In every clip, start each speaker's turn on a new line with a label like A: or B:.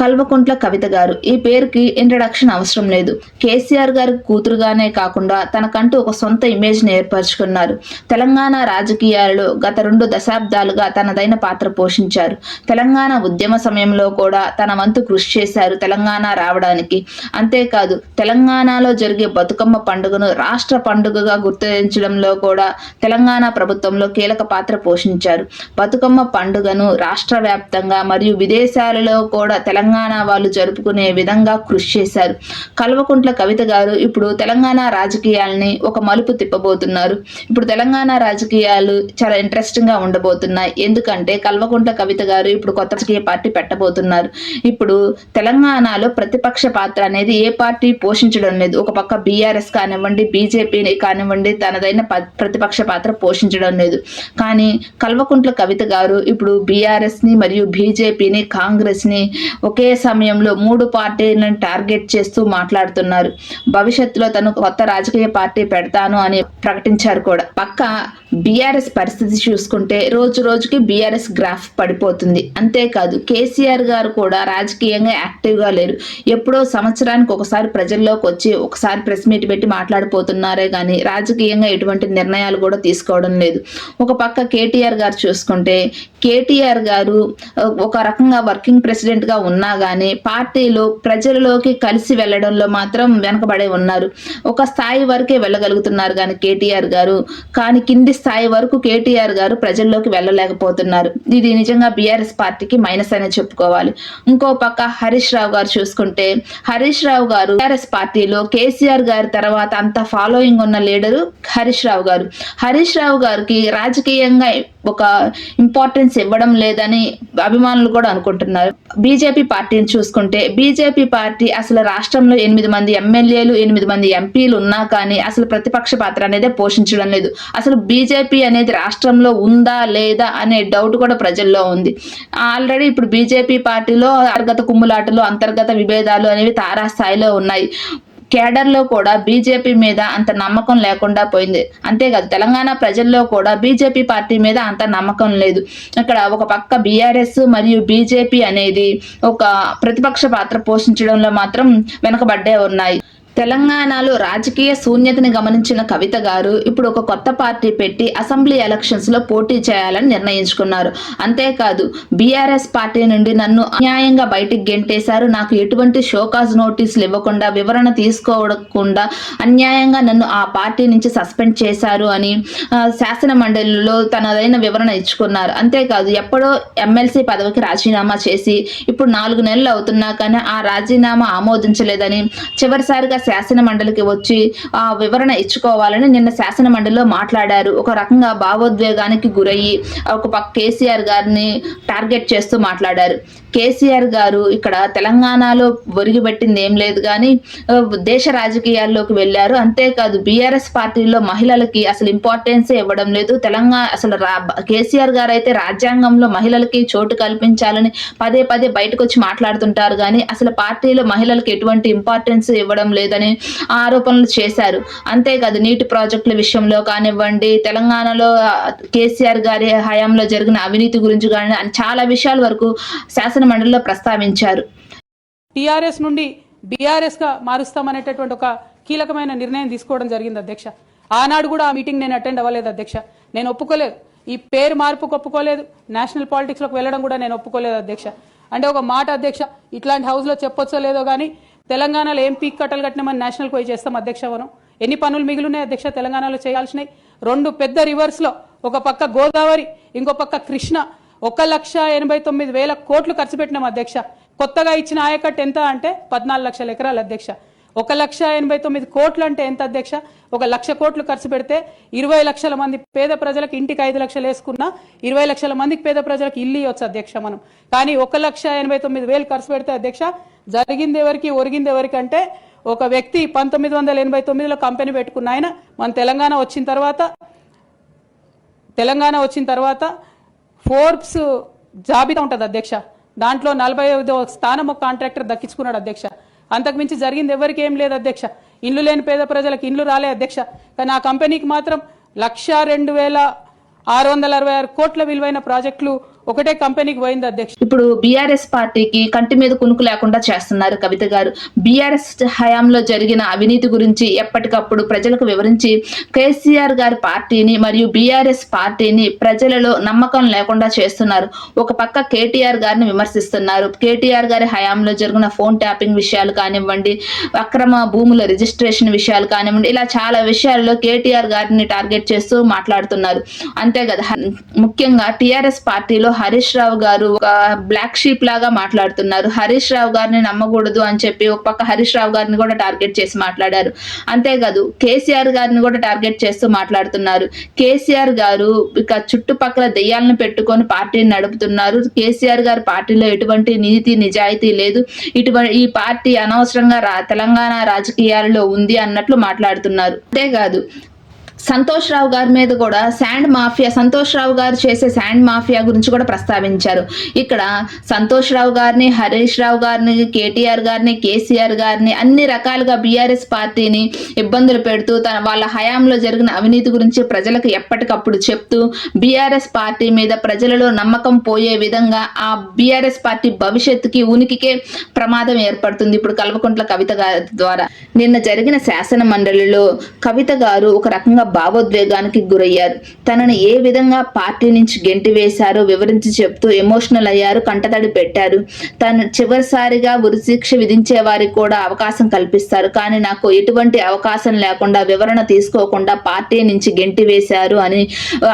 A: Kalvakuntla Kavitha garu. ఈ పేరుకి introduction అవసరం లేదు. కేసీఆర్ గారి కూతురుగానే కాకుండా తనకంటూ ఒక సొంత ఇమేజ్ని ఏర్పరచుకున్నారు. తెలంగాణ రాజకీయాలలో గత రెండు దశాబ్దాలుగా తనదైన పాత్ర పోషించారు. తెలంగాణ ఉద్యమ సమయంలో కూడా తన వంతు కృషి చేశారు తెలంగాణ రావడానికి. అంతేకాదు తెలంగాణలో జరిగే బతుకమ్మ పండుగను రాష్ట్ర పండుగగా గుర్తించడంలో కూడా తెలంగాణ ప్రభుత్వంలో కీలక పాత్ర పోషించారు. బతుకమ్మ పండుగను రాష్ట్ర వ్యాప్తంగా మరియు విదేశాలలో కూడా తెలంగాణ తెలంగాణ వాళ్ళు జరుపుకునే విధంగా కృషి చేశారు. కల్వకుంట్ల కవిత గారు ఇప్పుడు తెలంగాణ రాజకీయాల్ని ఒక మలుపు తిప్పబోతున్నారు. ఇప్పుడు తెలంగాణ రాజకీయాలు చాలా ఇంట్రెస్టింగ్గా ఉండబోతున్నాయి. ఎందుకంటే కల్వకుంట్ల కవిత గారు ఇప్పుడు కొత్త రాజకీయ పార్టీ పెట్టబోతున్నారు. ఇప్పుడు తెలంగాణలో ప్రతిపక్ష పాత్ర అనేది ఏ పార్టీ పోషించడం లేదు. ఒక పక్క బీఆర్ఎస్ కానివ్వండి బీజేపీ కానివ్వండి తనదైన ప్రతిపక్ష పాత్ర పోషించడం లేదు. కానీ కల్వకుంట్ల కవిత గారు ఇప్పుడు బీఆర్ఎస్ని మరియు బీజేపీని కాంగ్రెస్ని ఒకే సమయంలో మూడు పార్టీలను టార్గెట్ చేస్తూ మాట్లాడుతున్నారు. భవిష్యత్తులో తను కొత్త రాజకీయ పార్టీ పెడతాను అని ప్రకటించారు కూడా. పక్క బీఆర్ఎస్ పరిస్థితి చూసుకుంటే రోజు రోజుకి బీఆర్ఎస్ గ్రాఫ్ పడిపోతుంది. అంతేకాదు కేసీఆర్ గారు కూడా రాజకీయంగా యాక్టివ్గా లేరు. ఎప్పుడో సంవత్సరానికి ఒకసారి ప్రజల్లోకి వచ్చి ఒకసారి ప్రెస్ మీట్ పెట్టి మాట్లాడిపోతున్నారే కానీ రాజకీయంగా ఎటువంటి నిర్ణయాలు కూడా తీసుకోవడం లేదు. ఒక పక్క కేటీఆర్ గారు చూసుకుంటే కేటీఆర్ గారు ఒక రకంగా వర్కింగ్ ప్రెసిడెంట్గా ఉన్నా గానీ పార్టీలో ప్రజలలోకి కలిసి వెళ్ళడంలో మాత్రం వెనకబడే ఉన్నారు. ఒక స్థాయి వరకే వెళ్ళగలుగుతున్నారు కానీ కేటీఆర్ గారు. కానీ కింది స్థాయి వరకు కేటీఆర్ గారు ప్రజల్లోకి వెళ్ళలేకపోతున్నారు. ఇది నిజంగా బీఆర్ఎస్ పార్టీకి మైనస్ అనే చెప్పుకోవాలి. ఇంకో పక్క హరీష్ రావు గారు చూసుకుంటే హరీష్ రావు గారు బీఆర్ఎస్ పార్టీలో కేసీఆర్ గారి తర్వాత అంత ఫాలోయింగ్ ఉన్న లీడరు హరీష్ రావు గారు. హరీష్ రావు గారికి రాజకీయంగా ఒక ఇంపార్టెన్స్ ఇవ్వడం లేదని అభిమానులు కూడా అనుకుంటున్నారు. బీజేపీ పార్టీని చూసుకుంటే బీజేపీ పార్టీ అసలు రాష్ట్రంలో ఎనిమిది మంది ఎమ్మెల్యేలు ఎనిమిది మంది ఎంపీలు ఉన్నా కానీ అసలు ప్రతిపక్ష పాత్ర అనేది పోషించడం లేదు. అసలు బీజేపీ అనేది రాష్ట్రంలో ఉందా లేదా అనే డౌట్ కూడా ప్రజల్లో ఉంది. ఆల్రెడీ ఇప్పుడు బీజేపీ పార్టీలో అంతర్గత కుమ్ములాటలు అంతర్గత విభేదాలు అనేవి తారాస్థాయిలో ఉన్నాయి. కేడర్లో కూడా బీజేపీ మీద అంత నమ్మకం లేకుండా పోయింది. అంతేకాదు తెలంగాణ ప్రజల్లో కూడా బీజేపీ పార్టీ మీద అంత నమ్మకం లేదు. ఇక్కడ ఒక పక్క బీఆర్ఎస్ మరియు బీజేపీ అనేది ఒక ప్రతిపక్ష పాత్ర పోషించడంలో మాత్రం వెనకబడ్డే ఉన్నాయి. తెలంగాణలో రాజకీయ శూన్యతని గమనించిన కవిత గారు ఇప్పుడు ఒక కొత్త పార్టీ పెట్టి అసెంబ్లీ ఎలక్షన్స్లో పోటీ చేయాలని నిర్ణయించుకున్నారు. అంతేకాదు బీఆర్ఎస్ పార్టీ నుండి నన్ను అన్యాయంగా బయటికి గెంటేశారు. నాకు ఎటువంటి షోకాజ్ నోటీసులు ఇవ్వకుండా వివరణ తీసుకోకుండా అన్యాయంగా నన్ను ఆ పార్టీ నుంచి సస్పెండ్ చేశారు అని శాసన మండలిలో తనదైన వివరణ ఇచ్చుకున్నారు. అంతేకాదు ఎప్పుడో ఎమ్మెల్సీ పదవికి రాజీనామా చేసి ఇప్పుడు నాలుగు నెలలు అవుతున్నా కానీ ఆ రాజీనామా ఆమోదించలేదని చివరిసారిగా శాసన మండలికి వచ్చి ఆ వివరణ ఇచ్చుకోవాలని నిన్న శాసన మండలిలో మాట్లాడారు. ఒక రకంగా భావోద్వేగానికి గురయ్యి ఒక పక్క కేసీఆర్ గారిని టార్గెట్ చేస్తూ మాట్లాడారు. కేసీఆర్ గారు ఇక్కడ తెలంగాణలో ఒరిగిపెట్టింది ఏం లేదు కానీ దేశ రాజకీయాల్లోకి వెళ్ళారు. అంతేకాదు బీఆర్ఎస్ పార్టీలో మహిళలకి అసలు ఇంపార్టెన్స్ ఇవ్వడం లేదు. తెలంగాణ అసలు రా కేసీఆర్ గారు అయితే రాజ్యాంగంలో మహిళలకి చోటు కల్పించాలని పదే పదే బయటకు వచ్చి మాట్లాడుతుంటారు కానీ అసలు పార్టీలో మహిళలకు ఎటువంటి ఇంపార్టెన్స్ ఇవ్వడం లేదని ఆరోపణలు చేశారు. అంతేకాదు నీటి ప్రాజెక్టుల విషయంలో కానివ్వండి తెలంగాణలో కేసీఆర్ గారి హయాంలో జరిగిన అవినీతి గురించి కానీ చాలా విషయాల వరకు శాసన మండలిలో ప్రస్తావించారు.
B: టీఆర్ఎస్ నుండి బీఆర్ఎస్గా మారుస్తామనేటటువంటి ఒక కీలకమైన నిర్ణయం తీసుకోవడం జరిగింది అధ్యక్ష. ఆనాడు కూడా ఆ మీటింగ్ నేను అటెండ్ అవ్వలేదు అధ్యక్ష. నేను ఒప్పుకోలేదు. ఈ పేరు మార్పుకు ఒప్పుకోలేదు. నేషనల్ పాలిటిక్స్లోకి వెళ్ళడం కూడా నేను ఒప్పుకోలేదు అధ్యక్ష. అంటే ఒక మాట అధ్యక్ష ఇట్లాంటి హౌస్లో చెప్పొచ్చో లేదో కానీ తెలంగాణలో ఏం పీక్ కట్టలు కట్టినామని నేషనల్ పోయి చేస్తాం అధ్యక్ష మనం. ఎన్ని పనులు మిగిలినాయి అధ్యక్ష తెలంగాణలో చేయాల్సినవి? రెండు పెద్ద రివర్స్లో ఒక పక్క గోదావరి ఇంకో పక్క కృష్ణ ఒక లక్ష ఎనభై తొమ్మిది వేల కోట్లు ఖర్చు పెట్టినాం అధ్యక్ష. కొత్తగా ఇచ్చిన ఆయకట్టు ఎంత అంటే పద్నాలుగు లక్షల ఎకరాలు అధ్యక్ష. ఒక లక్ష ఎనభై తొమ్మిది కోట్లు అంటే ఎంత అధ్యక్ష? ఒక లక్ష కోట్లు ఖర్చు పెడితే ఇరవై లక్షల మంది పేద ప్రజలకు ఇంటికి ఐదు లక్షలు వేసుకున్నా ఇరవై లక్షల మందికి పేద ప్రజలకు ఇల్లు ఇవ్వచ్చు అధ్యక్ష మనం. కానీ ఒక లక్ష ఎనభై తొమ్మిది వేలు ఖర్చు పెడితే అధ్యక్ష జరిగింది ఎవరికి ఒరిగింది ఎవరికి అంటే ఒక వ్యక్తి పంతొమ్మిది వందల ఎనభై తొమ్మిదిలో కంపెనీ పెట్టుకున్న ఆయన మన తెలంగాణ వచ్చిన తర్వాత తెలంగాణ వచ్చిన తర్వాత ఫోర్బ్స్ జాబితా ఉంటుంది అధ్యక్ష. దాంట్లో నలభై ఐదో స్థానం ఒక కాంట్రాక్టర్ దక్కించుకున్నాడు అధ్యక్ష. అంతకుమించి జరిగింది ఎవరికి ఏం లేదు అధ్యక్ష. ఇండ్లు లేని పేద ప్రజలకు ఇండ్లు రాలే అధ్యక్ష. కానీ ఆ కంపెనీకి మాత్రం లక్ష రెండు వేల ఆరు వందల అరవై ఆరు కోట్ల విలువైన ప్రాజెక్టులు ఒకటే కంపెనీకి పోయింది అధ్యక్ష.
A: ఇప్పుడు బీఆర్ఎస్ పార్టీకి కంటి మీద కునుకు లేకుండా చేస్తున్నారు కవిత గారు. బీఆర్ఎస్ హయాంలో జరిగిన అవినీతి గురించి ఎప్పటికప్పుడు ప్రజలకు వివరించి కేసీఆర్ గారి పార్టీని మరియు బీఆర్ఎస్ పార్టీని ప్రజలలో నమ్మకం లేకుండా చేస్తున్నారు. ఒక పక్క కేటీఆర్ గారిని విమర్శిస్తున్నారు. కేటీఆర్ గారి హయాంలో జరిగిన ఫోన్ ట్యాపింగ్ విషయాలు కానివ్వండి అక్రమ భూముల రిజిస్ట్రేషన్ విషయాలు కానివ్వండి ఇలా చాలా విషయాల్లో కేటీఆర్ గారిని టార్గెట్ చేస్తూ మాట్లాడుతున్నారు. అంతే కదా ముఖ్యంగా టీఆర్ఎస్ పార్టీలో హరీష్ రావు గారు ఒక బ్లాక్ షీప్ లాగా మాట్లాడుతున్నారు. హరీష్ రావు గారిని నమ్మకూడదు అని చెప్పి ఒక పక్క హరీష్ రావు గారిని కూడా టార్గెట్ చేసి మాట్లాడారు. అంతేకాదు కేసీఆర్ గారిని కూడా టార్గెట్ చేస్తూ మాట్లాడుతున్నారు. కేసీఆర్ గారు ఇక చుట్టుపక్కల దెయ్యాలను పెట్టుకొని పార్టీని నడుపుతున్నారు. కేసీఆర్ గారి పార్టీలో ఎటువంటి నీతి నిజాయితీ లేదు. ఇటువంటి ఈ పార్టీ అనవసరంగా రా తెలంగాణ రాజకీయాలలో ఉంది అన్నట్లు మాట్లాడుతున్నారు. అంతేకాదు సంతోష్ రావు గారి మీద కూడా శాండ్ మాఫియా సంతోష్ రావు గారు చేసే శాండ్ మాఫియా గురించి కూడా ప్రస్తావించారు. ఇక్కడ సంతోష్ రావు గారిని హరీష్ రావు గారిని కేటీఆర్ గారిని కేసీఆర్ గారిని అన్ని రకాలుగా బీఆర్ఎస్ పార్టీని ఇబ్బందులు పెడుతూ తన వాళ్ళ హయాంలో జరిగిన అవినీతి గురించి ప్రజలకు ఎప్పటికప్పుడు చెప్తూ బీఆర్ఎస్ పార్టీ మీద ప్రజలలో నమ్మకం పోయే విధంగా ఆ బీఆర్ఎస్ పార్టీ భవిష్యత్తుకి ఉనికికే ప్రమాదం ఏర్పడుతుంది. ఇప్పుడు కల్వకుంట్ల కవిత గారి ద్వారా నిన్న జరిగిన శాసన మండలిలో కవిత గారు ఒక రకంగా భావోద్వేగానికి గురయ్యారు. తనను ఏ విధంగా పార్టీ నుంచి గెంటి వేశారో వివరించి చెప్తూ ఎమోషనల్ అయ్యారు కంటతడి పెట్టారు. తను చివరిసారిగా ఉరిశిక్ష విధించే వారికి కూడా అవకాశం కల్పిస్తారు. కానీ నాకు ఎటువంటి అవకాశం లేకుండా వివరణ తీసుకోకుండా పార్టీ నుంచి గెంటి వేశారు అని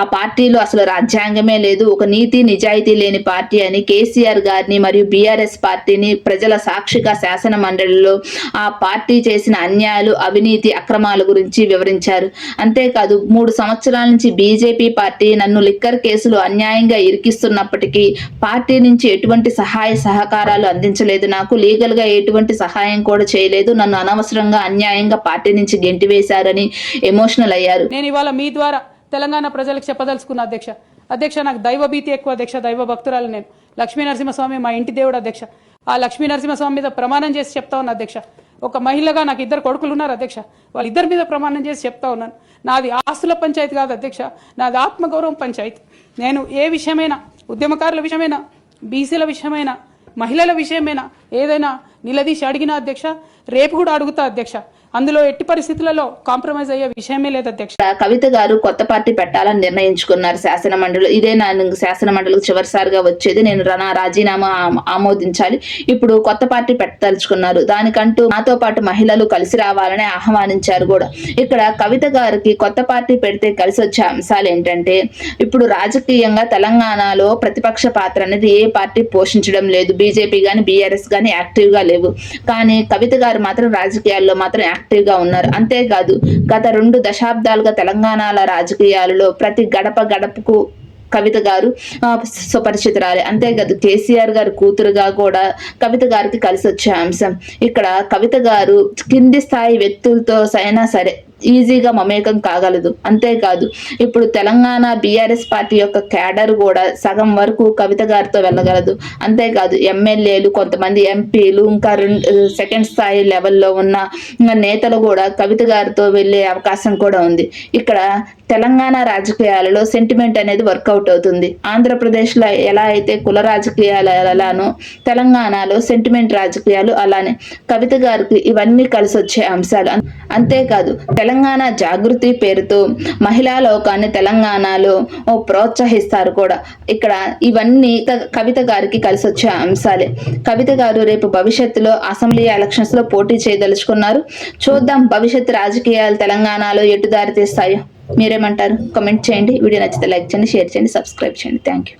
A: ఆ పార్టీలో అసలు రాజ్యాంగమే లేదు. ఒక నీతి నిజాయితీ లేని పార్టీ అని కేసీఆర్ గారిని మరియు బీఆర్ఎస్ పార్టీని ప్రజల సాక్షిగా శాసన మండలిలో ఆ పార్టీ చేసిన అన్యాయాలు అవినీతి అక్రమాల గురించి వివరించారు. అంతే అంతేకాదు మూడు సంవత్సరాల నుంచి బీజేపీ పార్టీ నన్ను లిక్కర్ కేసులు అన్యాయంగా ఇరికిస్తున్నప్పటికీ పార్టీ నుంచి ఎటువంటి సహాయ సహకారాలు అందించలేదు. నాకు లీగల్గా ఎటువంటి సహాయం కూడా చేయలేదు. నన్ను అనవసరంగా అన్యాయంగా పార్టీ నుంచి గెంటివేశారని ఎమోషనల్ అయ్యారు.
B: నేను ఇవాళ మీ ద్వారా తెలంగాణ ప్రజలకు చెప్పదలుచుకున్న అధ్యక్ష అధ్యక్ష నాకు దైవ భీతి ఎక్కువ అధ్యక్ష దైవ భక్తురాలు నేను. లక్ష్మీ నరసింహస్వామి మా ఇంటి దేవుడు అధ్యక్ష. ఆ లక్ష్మీ నరసింహస్వామి మీద ప్రమాణం చేసి చెప్తా ఉన్నా అధ్యక్ష. ఒక మహిళగా నాకు ఇద్దరు కొడుకులు ఉన్నారు అధ్యక్ష. వాళ్ళిద్దరి మీద ప్రమాణం చేసి చెప్తా ఉన్నాను. నాది ఆస్తుల పంచాయతీ కాదు అధ్యక్ష. నాది ఆత్మగౌరవం పంచాయతీ. నేను ఏ విషయమైనా ఉద్యమకారుల విషయమైనా బీసీల విషయమైనా మహిళల విషయమైనా ఏదైనా నిలదీసి అడిగినా అధ్యక్ష రేపు కూడా అడుగుతా అధ్యక్ష. అందులో ఎట్టి పరిస్థితులలో కాంప్రమైజ్ అయ్యే విషయమే లేదు అధ్యక్ష.
A: కవిత గారు కొత్త పార్టీ పెట్టాలని నిర్ణయించుకున్నారు శాసన మండలి. ఇదే నా శాసన మండలికి చివరిసారిగా వచ్చేది. నేను నా రాజీనామా ఆమోదించాలి. ఇప్పుడు కొత్త పార్టీ పెట్టదలుచుకున్నారు. దానికంటూ నాతో పాటు మహిళలు కలిసి రావాలని ఆహ్వానించారు కూడా. ఇక్కడ కవిత గారికి కొత్త పార్టీ పెడితే కలిసి వచ్చే అంశాలు ఏంటంటే ఇప్పుడు రాజకీయంగా తెలంగాణలో ప్రతిపక్ష పాత్ర అనేది ఏ పార్టీ పోషించడం లేదు. బీజేపీ కానీ బీఆర్ఎస్ కానీ యాక్టివ్గా లేవు. కానీ కవిత గారు మాత్రం రాజకీయాల్లో మాత్రం యాక్టివ్గా ఉన్నారు. అంతేకాదు గత రెండు దశాబ్దాలుగా తెలంగాణల రాజకీయాలలో ప్రతి గడప గడపకు కవిత గారు సుపరిచితురాలి అంతేకాదు కేసీఆర్ గారు కూతురుగా కూడా కవిత గారికి కలిసి వచ్చే అంశం. ఇక్కడ కవిత గారు కింది స్థాయి వ్యక్తులతో అయినా సరే ఈజీగా మమేకం కాగలదు. అంతేకాదు ఇప్పుడు తెలంగాణ బీఆర్ఎస్ పార్టీ యొక్క క్యాడర్ కూడా సగం వరకు కవిత గారితో వెళ్ళగలదు. అంతేకాదు ఎమ్మెల్యేలు కొంతమంది ఎంపీలు ఇంకా రెండు సెకండ్ స్థాయి లెవెల్లో ఉన్న నేతలు కూడా కవిత గారితో వెళ్ళే అవకాశం కూడా ఉంది. ఇక్కడ తెలంగాణ రాజకీయాలలో సెంటిమెంట్ అనేది వర్కౌట్ అవుతుంది. ఆంధ్రప్రదేశ్లో ఎలా అయితే కుల రాజకీయాలు ఎలానో తెలంగాణలో సెంటిమెంట్ రాజకీయాలు అలానే కవిత గారికి ఇవన్నీ కలిసి వచ్చే అంశాలు. అంతేకాదు తెలంగాణ తెలంగాణ జాగృతి పేరుతో మహిళా లోకాన్ని తెలంగాణలో ఓ ప్రోత్సహిస్తారు కూడా. ఇక్కడ ఇవన్నీ కవిత గారికి కలిసి వచ్చే అంశాలే. కవిత గారు రేపు భవిష్యత్తులో అసెంబ్లీ ఎలక్షన్స్లో పోటీ చేయదలుచుకున్నారు. చూద్దాం భవిష్యత్తు రాజకీయాలు తెలంగాణలో ఎటు దారి తీస్తాయో మీరేమంటారు? కమెంట్ చేయండి. వీడియో నచ్చితే లైక్ చేయండి షేర్ చేయండి సబ్స్క్రైబ్ చేయండి. Thank you